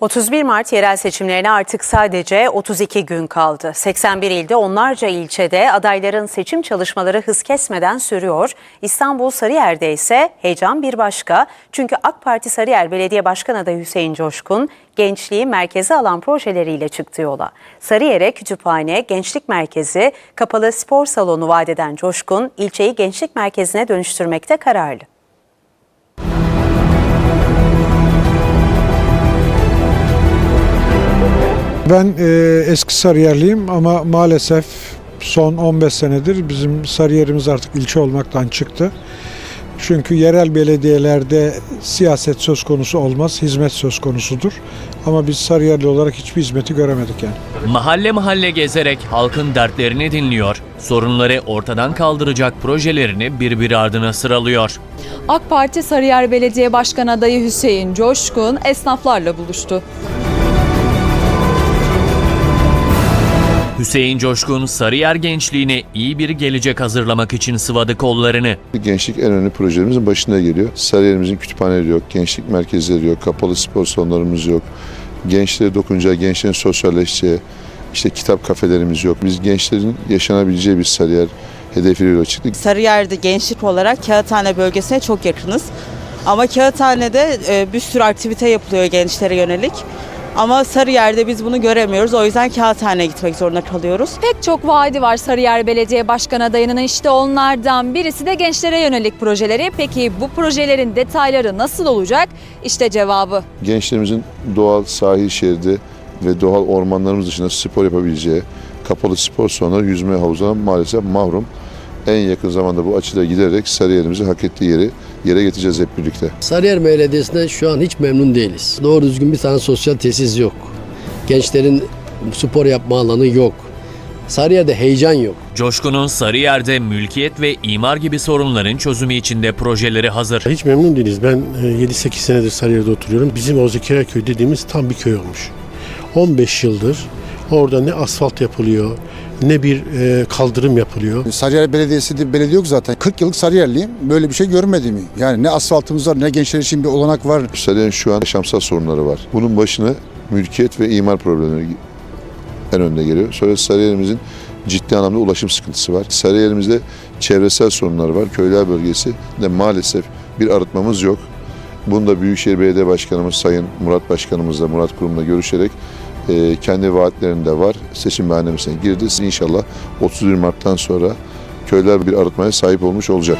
31 Mart yerel seçimlerine artık sadece 32 gün kaldı. 81 ilde onlarca ilçede adayların seçim çalışmaları hız kesmeden sürüyor. İstanbul Sarıyer'de ise heyecan bir başka. Çünkü AK Parti Sarıyer Belediye Başkan adayı Hüseyin Coşkun gençliği merkeze alan projeleriyle çıktı yola. Sarıyer'e kütüphane, gençlik merkezi, kapalı spor salonu vaat eden Coşkun ilçeyi gençlik merkezine dönüştürmekte kararlı. Ben e, eski Sarıyerliyim ama maalesef son 15 senedir bizim Sarıyer'imiz artık ilçe olmaktan çıktı. Çünkü yerel belediyelerde siyaset söz konusu olmaz, hizmet söz konusudur. Ama biz Sarıyerli olarak hiçbir hizmeti göremedik yani. Mahalle mahalle gezerek halkın dertlerini dinliyor, sorunları ortadan kaldıracak projelerini birbiri ardına sıralıyor. AK Parti Sarıyer Belediye Başkan adayı Hüseyin Coşkun esnaflarla buluştu. Hüseyin Coşkun, Sarıyer gençliğine iyi bir gelecek hazırlamak için sıvadı kollarını. Gençlik en önemli projelerimizin başında geliyor. Sarıyer'imizin kütüphaneleri yok, gençlik merkezleri yok, kapalı spor salonlarımız yok. Gençlere dokunacağı, gençlerin sosyalleşeceği, işte kitap kafelerimiz yok. Biz gençlerin yaşanabileceği bir Sarıyer hedefiyle yola çıktık. Sarıyer'de gençlik olarak Kağıthane bölgesine çok yakınız. Ama Kağıthane'de e, bir sürü aktivite yapılıyor gençlere yönelik. Ama Sarıyer'de biz bunu göremiyoruz. O yüzden Kağıthane'ye gitmek zorunda kalıyoruz. Pek çok vaadi var Sarıyer Belediye Başkan adayının işte onlardan birisi de gençlere yönelik projeleri. Peki bu projelerin detayları nasıl olacak? İşte cevabı. Gençlerimizin doğal sahil şeridi ve doğal ormanlarımız dışında spor yapabileceği kapalı spor salonları yüzme havuzuna maalesef mahrum. En yakın zamanda bu açıda giderek Sarıyer'imizi hak ettiği yeri yere getireceğiz hep birlikte. Sarıyer Belediyesi'nden şu an hiç memnun değiliz. Doğru düzgün bir tane sosyal tesis yok. Gençlerin spor yapma alanı yok. Sarıyer'de heyecan yok. Coşkun'un Sarıyer'de mülkiyet ve imar gibi sorunların çözümü için de projeleri hazır. Hiç memnun değiliz. Ben e, 7-8 senedir Sarıyer'de oturuyorum. Bizim o Zekeriya Köy dediğimiz tam bir köy olmuş. 15 yıldır orada ne asfalt yapılıyor, ne bir e, kaldırım yapılıyor. Sarıyer Belediyesi de belediye yok zaten. 40 yıllık Sarıyerliyim. Böyle bir şey görmedim. Yani ne asfaltımız var ne gençler için bir olanak var. Sarıyer'in şu an yaşamsal sorunları var. Bunun başına mülkiyet ve imar problemleri en önde geliyor. Sonra Sarıyer'imizin ciddi anlamda ulaşım sıkıntısı var. Sarıyer'imizde çevresel sorunlar var. Köyler bölgesi de maalesef bir arıtmamız yok. Bunu da Büyükşehir Belediye Başkanımız Sayın Murat Başkanımızla, Murat Kurum'la görüşerek e, kendi vaatlerinde var. Seçim beyannemesine girdi. İnşallah 31 Mart'tan sonra köyler bir arıtmaya sahip olmuş olacak.